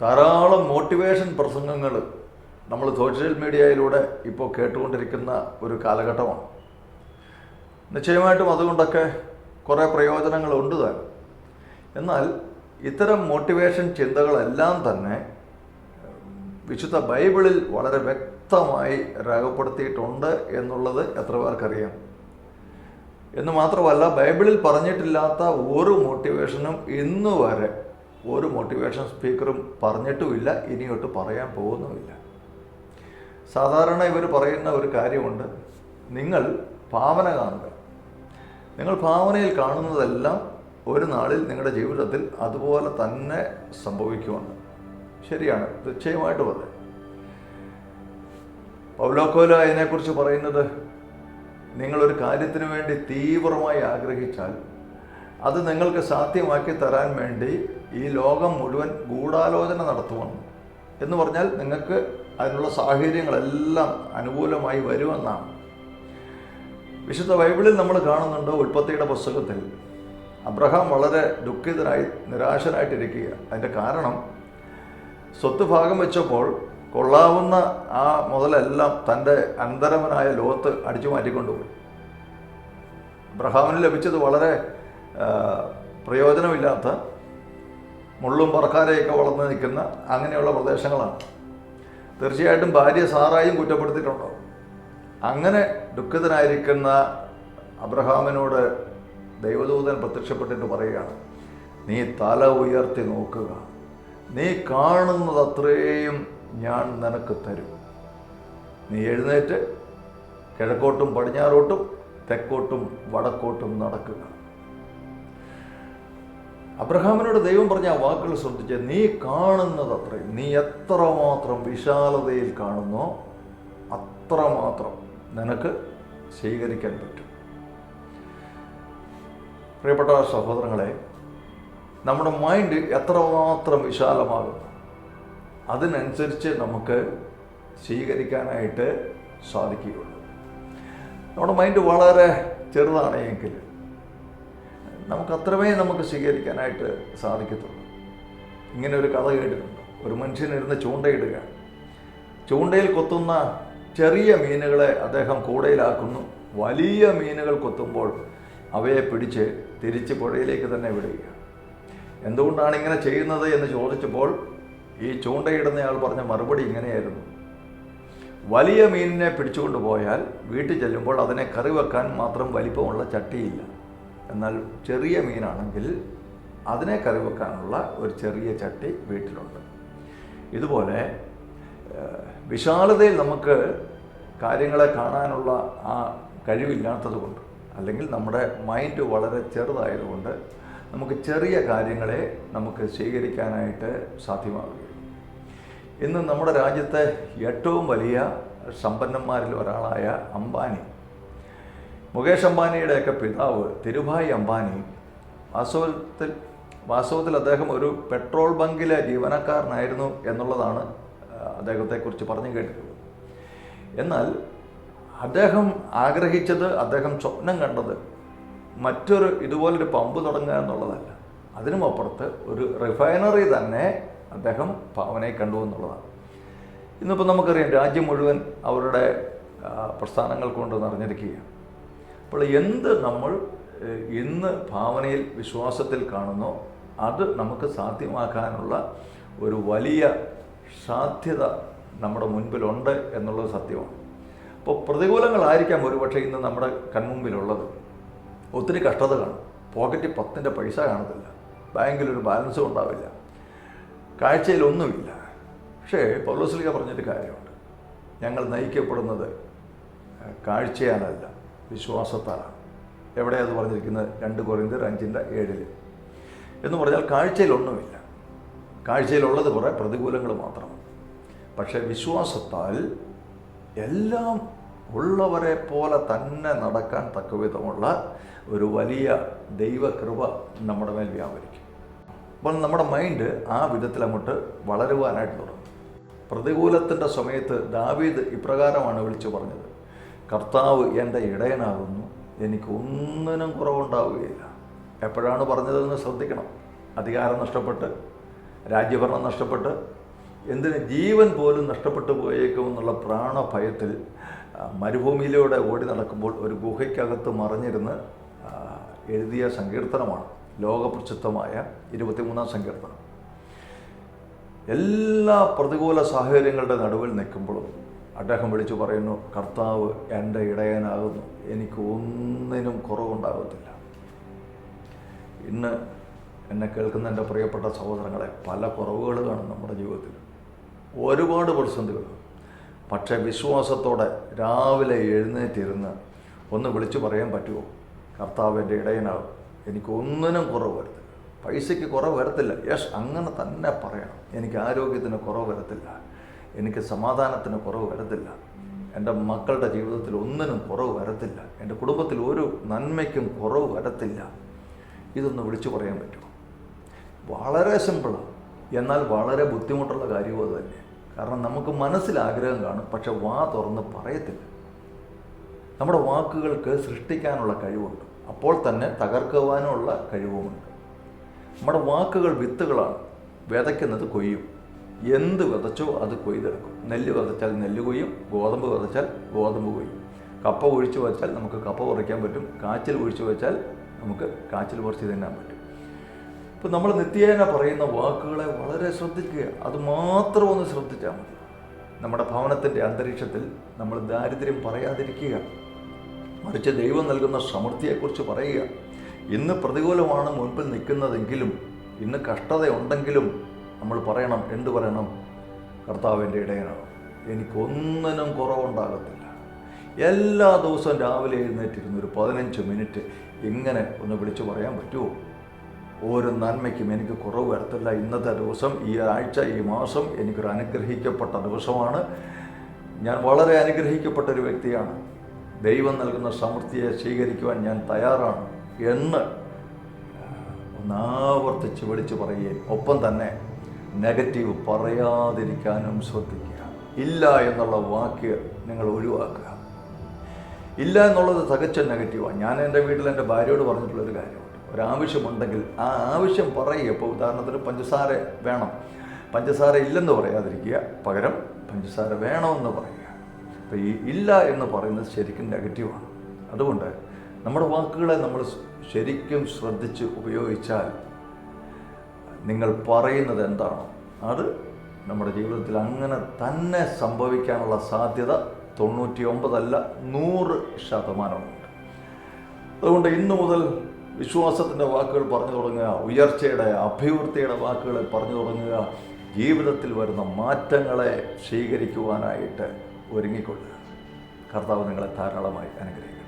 ധാരാളം മോട്ടിവേഷൻ പ്രസംഗങ്ങൾ നമ്മൾ സോഷ്യൽ മീഡിയയിലൂടെ ഇപ്പോൾ കേട്ടുകൊണ്ടിരിക്കുന്ന ഒരു കാലഘട്ടമാണ്. നിശ്ചയമായിട്ടും അതുകൊണ്ടൊക്കെ കുറേ പ്രയോജനങ്ങളുണ്ട് താൻ. എന്നാൽ ഇത്തരം മോട്ടിവേഷൻ ചിന്തകളെല്ലാം തന്നെ വിശുദ്ധ ബൈബിളിൽ വളരെ വ്യക്തമായി രേഖപ്പെടുത്തിയിട്ടുണ്ട് എന്നുള്ളത് എത്ര പേർക്കറിയാം? എന്ന് മാത്രമല്ല ബൈബിളിൽ പറഞ്ഞിട്ടില്ലാത്ത ഒരു മോട്ടിവേഷനും ഇന്ന് വരെ ഒരു മോട്ടിവേഷൻ സ്പീക്കറും പറഞ്ഞിട്ടുമില്ല ഇനിയോട്ട് പറയാൻ പോകുന്നുമില്ല. സാധാരണ ഇവർ പറയുന്ന ഒരു കാര്യമുണ്ട് നിങ്ങൾ ഭാവന കാണുക. നിങ്ങൾ ഭാവനയിൽ കാണുന്നതെല്ലാം ഒരു നാളിൽ നിങ്ങളുടെ ജീവിതത്തിൽ അതുപോലെ തന്നെ സംഭവിക്കുമെന്ന് ശരിയാണ് നിശ്ചയമായിട്ട് പറയാം പൗലോക്കോല അതിനെക്കുറിച്ച് പറയുന്നത് നിങ്ങളൊരു കാര്യത്തിന് വേണ്ടി തീവ്രമായി ആഗ്രഹിച്ചാൽ അത് നിങ്ങൾക്ക് സാധ്യമാക്കി തരാൻ വേണ്ടി ഈ ലോകം മുഴുവൻ ഗൂഢാലോചന നടത്തുമെന്ന് എന്ന് പറഞ്ഞാൽ നിങ്ങൾക്ക് അതിനുള്ള സാഹചര്യങ്ങളെല്ലാം അനുകൂലമായി വരുമെന്നാണ്. വിശുദ്ധ ബൈബിളിൽ നമ്മൾ കാണുന്നുണ്ട് ഉൽപ്പത്തിയുടെ പുസ്തകത്തിൽ. അബ്രഹാം വളരെ ദുഃഖിതനായി നിരാശനായിട്ടിരിക്കുക അതിന്റെ കാരണം സ്വത്ത് ഭാഗം വെച്ചപ്പോൾ കൊള്ളാവുന്ന ആ മുതലെല്ലാം തന്റെ അനന്തരവനായ ലോകത്ത് അടിച്ചു മാറ്റിക്കൊണ്ടുപോയി. അബ്രഹാമിന് ലഭിച്ചത് വളരെ പ്രയോജനമില്ലാത്ത മുള്ളും പറക്കാരെയൊക്കെ വളർന്നു നിൽക്കുന്ന അങ്ങനെയുള്ള പ്രദേശങ്ങളാണ്. തീർച്ചയായിട്ടും ഭാര്യ സാറായും കുറ്റപ്പെടുത്തിയിട്ടുണ്ടോ? അങ്ങനെ ദുഃഖിതനായിരിക്കുന്ന അബ്രഹാമിനോട് ദൈവദൂതൻ പ്രത്യക്ഷപ്പെട്ടിട്ട് പറയുകയാണ് നീ തല ഉയർത്തി നോക്കുക. നീ കാണുന്നത് അത്രയും ഞാൻ നിനക്ക് തരും. നീ എഴുന്നേറ്റ് കിഴക്കോട്ടും പടിഞ്ഞാറോട്ടും തെക്കോട്ടും വടക്കോട്ടും നടക്കുക. അബ്രഹാമിനോട് ദൈവം പറഞ്ഞ ആ വാക്കുകൾ ശ്രദ്ധിച്ച് നീ കാണുന്നത് അത്രയും നീ എത്രമാത്രം വിശാലതയിൽ കാണുന്നോ അത്രമാത്രം നിനക്ക് സ്വീകരിക്കാൻ പറ്റും. പ്രിയപ്പെട്ട സഹോദരങ്ങളെ നമ്മുടെ മൈൻഡ് എത്രമാത്രം വിശാലമാകുന്നു അതിനനുസരിച്ച് നമുക്ക് സ്വീകരിക്കാനായിട്ട് സാധിക്കുകയുള്ളൂ. നമ്മുടെ മൈൻഡ് വളരെ ചെറുതാണ് എങ്കിൽ നമുക്ക് അത്രമേ നമുക്ക് സ്വീകരിക്കാനായിട്ട് സാധിക്കത്തുള്ളൂ. ഇങ്ങനെ ഒരു കഥ കേട്ടിട്ടുണ്ട്. ഒരു മനുഷ്യനിരുന്ന് ചൂണ്ടയിടുക ചൂണ്ടയിൽ കൊത്തുന്ന ചെറിയ മീനുകളെ അദ്ദേഹം കൂടയിലാക്കുന്നു. വലിയ മീനുകൾ കൊത്തുമ്പോൾ അവയെ പിടിച്ച് തിരിച്ച് പുഴയിലേക്ക് തന്നെ വിടുക എന്തുകൊണ്ടാണ് ഇങ്ങനെ ചെയ്യുന്നത് എന്ന് ചോദിച്ചപ്പോൾ ഈ ചൂണ്ടയിടുന്നയാൾ പറഞ്ഞ മറുപടി ഇങ്ങനെയായിരുന്നു. വലിയ മീനിനെ പിടിച്ചുകൊണ്ട് പോയാൽ വീട്ടിൽ ചെല്ലുമ്പോൾ അതിനെ കറി വെക്കാൻ മാത്രം വലിപ്പമുള്ള ചട്ടിയില്ല. എന്നാൽ ചെറിയ മീനാണെങ്കിൽ അതിനെ കറി വെക്കാനുള്ള ഒരു ചെറിയ ചട്ടി വീട്ടിലുണ്ട്. ഇതുപോലെ വിശാലതയിൽ നമുക്ക് കാര്യങ്ങളെ കാണാനുള്ള ആ കഴിവില്ലാത്തത് കൊണ്ട് അല്ലെങ്കിൽ നമ്മുടെ മൈൻഡ് വളരെ ചെറുതായതുകൊണ്ട് നമുക്ക് ചെറിയ കാര്യങ്ങളെ നമുക്ക് സ്വീകരിക്കാനായിട്ട് സാധ്യമാവുകയുള്ളൂ. ഇന്ന് നമ്മുടെ രാജ്യത്തെ ഏറ്റവും വലിയ സമ്പന്നന്മാരിൽ ഒരാളായ അംബാനി മുകേഷ് അംബാനിയുടെയൊക്കെ പിതാവ് തിരുഭായ് അംബാനി വാസ്തവത്തിൽ വാസ്തവത്തിൽ അദ്ദേഹം ഒരു പെട്രോൾ ബങ്കിലെ ജീവനക്കാരനായിരുന്നു എന്നുള്ളതാണ് അദ്ദേഹത്തെക്കുറിച്ച് പറഞ്ഞു കേട്ടിട്ടുള്ളത്. എന്നാൽ അദ്ദേഹം ആഗ്രഹിച്ചത് അദ്ദേഹം സ്വപ്നം കണ്ടത് മറ്റൊരു ഇതുപോലൊരു പമ്പ് തുടങ്ങുക എന്നുള്ളതല്ല. അതിനുമപ്പുറത്ത് ഒരു റിഫൈനറി തന്നെ അദ്ദേഹം ഭാവനയെ കണ്ടു എന്നുള്ളതാണ്. ഇന്നിപ്പോൾ നമുക്കറിയാം രാജ്യം മുഴുവൻ അവരുടെ പ്രസ്ഥാനങ്ങൾ കൊണ്ട് നിറഞ്ഞിരിക്കുകയാണ് അപ്പോൾ എന്ത് നമ്മൾ ഇന്ന് ഭാവനയിൽ വിശ്വാസത്തിൽ കാണുന്നോ അത് നമുക്ക് സാധ്യമാക്കാനുള്ള ഒരു വലിയ സാധ്യത നമ്മുടെ മുൻപിലുണ്ട് എന്നുള്ളത് സത്യമാണ്. അപ്പോൾ പ്രതികൂലങ്ങളായിരിക്കാം ഒരുപക്ഷെ ഇന്ന് നമ്മുടെ കൺമുമ്പിലുള്ളത്. ഒത്തിരി കഷ്ടത കാണും. പോക്കറ്റിൽ പത്തിന്റെ പൈസ കാണത്തില്ല. ബാങ്കിലൊരു ബാലൻസും ഉണ്ടാവില്ല. കാഴ്ചയിലൊന്നുമില്ല. പക്ഷേ പൗലോസ്ലിക പറഞ്ഞൊരു കാര്യമുണ്ട്. ഞങ്ങൾ നയിക്കപ്പെടുന്നത് കാഴ്ചയാലല്ല. വിശ്വാസത്താലാണ് എവിടെയാണ് അത് പറഞ്ഞിരിക്കുന്നത്? രണ്ട് കുറയുന്നത് അഞ്ചിന്റെ ഏഴിൽ എന്ന് പറഞ്ഞാൽ കാഴ്ചയിലൊന്നുമില്ല. കാഴ്ചയിലുള്ളത് കുറേ പ്രതികൂലങ്ങൾ മാത്രം. പക്ഷേ വിശ്വാസത്താൽ എല്ലാം ഉള്ളവരെ പോലെ തന്നെ നടക്കാൻ തക്കവിധമുള്ള ഒരു വലിയ ദൈവകൃപ നമ്മുടെ മേൽ വ്യാപരിക്കും. അപ്പോൾ നമ്മുടെ മൈൻഡ് ആ വിധത്തിൽ അങ്ങോട്ട് വളരുവാനായിട്ട് തുടങ്ങും. പ്രതികൂലത്തിന്റെ സമയത്ത് ദാവീദ് ഇപ്രകാരമാണ് വിളിച്ചു പറഞ്ഞത്. കർത്താവ് എന്റെ ഇടയനാകുന്നു. എനിക്ക് ഒന്നിനും കുറവുണ്ടാവുകയില്ല. എപ്പോഴാണ് പറഞ്ഞതെന്ന് ശ്രദ്ധിക്കണം. അധികാരം നഷ്ടപ്പെട്ട് രാജ്യഭരണം നഷ്ടപ്പെട്ട് എന്തിന് ജീവൻ പോലും നഷ്ടപ്പെട്ടു പോയേക്കുമെന്നുള്ള പ്രാണഭയത്തിൽ മരുഭൂമിയിലൂടെ ഓടി നടക്കുമ്പോൾ ഒരു ഗുഹയ്ക്കകത്ത് മറിഞ്ഞിരുന്ന് എഴുതിയ സങ്കീർത്തനമാണ്. ലോകപ്രസിദ്ധമായ ഇരുപത്തിമൂന്നാം സങ്കീർത്തനം. എല്ലാ പ്രതികൂല സാഹചര്യങ്ങളുടെ നടുവിൽ നിൽക്കുമ്പോഴും അദ്ദേഹം വിളിച്ചു പറയുന്നു കർത്താവ് എന്റെ ഇടയനാകുന്നു. എനിക്ക് ഒന്നിനും കുറവുണ്ടാകത്തില്ല. ഇന്ന് എന്നെ കേൾക്കുന്ന എന്റെ പ്രിയപ്പെട്ട സഹോദരങ്ങളെ പല കുറവുകൾ കാണും നമ്മുടെ ജീവിതത്തിൽ. ഒരുപാട് പ്രതിസന്ധികൾ. പക്ഷേ വിശ്വാസത്തോടെ രാവിലെ എഴുന്നേറ്റിരുന്ന് ഒന്ന് വിളിച്ചു പറയാൻ പറ്റുമോ? കർത്താവ് എന്റെ ഇടയനാകും. എനിക്ക് ഒന്നിനും കുറവ് വരത്തില്ല. പൈസയ്ക്ക് കുറവ് വരത്തില്ല. യെസ് അങ്ങനെ തന്നെ പറയണം. എനിക്ക് ആരോഗ്യത്തിന് കുറവ് വരത്തില്ല. എനിക്ക് സമാധാനത്തിന് കുറവ് വരത്തില്ല. എന്റെ മക്കളുടെ ജീവിതത്തിൽ ഒന്നിനും കുറവ് വരത്തില്ല. എന്റെ കുടുംബത്തിൽ ഒരു നന്മയ്ക്കും കുറവ് വരത്തില്ല. ഇതൊന്ന് വിളിച്ചു പറയാൻ പറ്റുമോ? വളരെ സിമ്പിളാണ് എന്നാൽ വളരെ ബുദ്ധിമുട്ടുള്ള കാര്യവും അത് തന്നെ. കാരണം നമുക്ക് മനസ്സിൽ ആഗ്രഹം കാണും പക്ഷെ വാ തുറന്ന് പറയത്തില്ല. നമ്മുടെ വാക്കുകൾക്ക് സൃഷ്ടിക്കാനുള്ള കഴിവുണ്ട്. അപ്പോൾ തന്നെ തകർക്കുവാനുള്ള കഴിവുമുണ്ട്. നമ്മുടെ വാക്കുകൾ വിത്തുകളാണ്. വിതയ്ക്കുന്നത് കൊയ്യും. എന്ത് വിതച്ചോ അത് കൊയ്തെടുക്കും നെല്ല് വിതച്ചാൽ നെല്ല് കൊയ്യും ഗോതമ്പ് വിതച്ചാൽ ഗോതമ്പ് കൊയ്യും. കപ്പ ഒഴിച്ചു വെച്ചാൽ നമുക്ക് കപ്പ പറിക്കാൻ പറ്റും. കാച്ചിൽ ഒഴിച്ചു വെച്ചാൽ നമുക്ക് കാച്ചിൽ പറിച്ച് തിന്നാൻ പറ്റും. ഇപ്പം നമ്മൾ നിത്യേന പറയുന്ന വാക്കുകളെ വളരെ ശ്രദ്ധിക്കുക. അത് മാത്രം ഒന്ന് ശ്രദ്ധിച്ചാൽ മതി. നമ്മുടെ ഭവനത്തിന്റെ അന്തരീക്ഷത്തിൽ നമ്മൾ ദാരിദ്ര്യം പറയാതിരിക്കുക. മറിച്ച് ദൈവം നൽകുന്ന സമൃദ്ധിയെക്കുറിച്ച് പറയുക. ഇന്ന് പ്രതികൂലമാണ് മുൻപിൽ നിൽക്കുന്നതെങ്കിലും ഇന്ന് കഷ്ടതയുണ്ടെങ്കിലും നമ്മൾ പറയണം എന്ത് പറയണം? കർത്താവിന്റെ ഇടയനാണ്. എനിക്കൊന്നിനും കുറവുണ്ടാകത്തില്ല. എല്ലാ ദിവസവും രാവിലെ എഴുന്നേറ്റിരുന്ന് ഒരു പതിനഞ്ച് മിനിറ്റ് ഇങ്ങനെ ഒന്ന് വിളിച്ചു പറയാൻ പറ്റുമോ? ഓരോ നന്മയ്ക്കും എനിക്ക് കുറവ് വരത്തില്ല. ഇന്നത്തെ ദിവസം ഈ ആഴ്ച ഈ മാസം എനിക്കൊരു അനുഗ്രഹിക്കപ്പെട്ട ദിവസമാണ്. ഞാൻ വളരെ അനുഗ്രഹിക്കപ്പെട്ട ഒരു വ്യക്തിയാണ്. ദൈവം നൽകുന്ന സമൃദ്ധിയെ സ്വീകരിക്കുവാൻ ഞാൻ തയ്യാറാണ് എന്ന് ഒന്നാവർത്തിച്ച് വിളിച്ചു പറയുകയും ഒപ്പം തന്നെ നെഗറ്റീവ് പറയാതിരിക്കാനും ശ്രദ്ധിക്കുക. ഇല്ല എന്നുള്ള വാക്ക് നിങ്ങൾ ഒഴിവാക്കുക. ഇല്ല എന്നുള്ളത് തികച്ച നെഗറ്റീവാണ് ഞാൻ എന്റെ വീട്ടിൽ എന്റെ ഭാര്യയോട് പറഞ്ഞിട്ടുള്ളൊരു കാര്യമുണ്ട്. ഒരാവശ്യമുണ്ടെങ്കിൽ ആ ആവശ്യം പറയുക. ഇപ്പോൾ ഉദാഹരണത്തിന് പഞ്ചസാര വേണം. പഞ്ചസാര ഇല്ലെന്ന് പറയാതിരിക്കുക. പകരം പഞ്ചസാര വേണമെന്ന് പറയുക. അപ്പോൾ ഈ ഇല്ല എന്ന് പറയുന്നത് ശരിക്കും നെഗറ്റീവാണ്. അതുകൊണ്ട് നമ്മുടെ വാക്കുകളെ നമ്മൾ ശരിക്കും ശ്രദ്ധിച്ച് ഉപയോഗിച്ചാൽ നിങ്ങൾ പറയുന്നത് എന്താണോ അത് നമ്മുടെ ജീവിതത്തിൽ അങ്ങനെ തന്നെ സംഭവിക്കാനുള്ള സാധ്യത തൊണ്ണൂറ്റി ഒമ്പതല്ല നൂറ് ശതമാനമുണ്ട്. അതുകൊണ്ട് ഇന്നു മുതൽ വിശ്വാസത്തിന്റെ വാക്കുകൾ പറഞ്ഞു തുടങ്ങുക ഉയർച്ചയുടെ അഭിവൃദ്ധിയുടെ വാക്കുകൾ പറഞ്ഞു തുടങ്ങുക ജീവിതത്തിൽ വരുന്ന മാറ്റങ്ങളെ സ്വീകരിക്കുവാനായിട്ട് ഒരുങ്ങിക്കൊള്ളുക. കർത്താവ് നിങ്ങളെ ധാരാളമായി അനുഗ്രഹിക്കും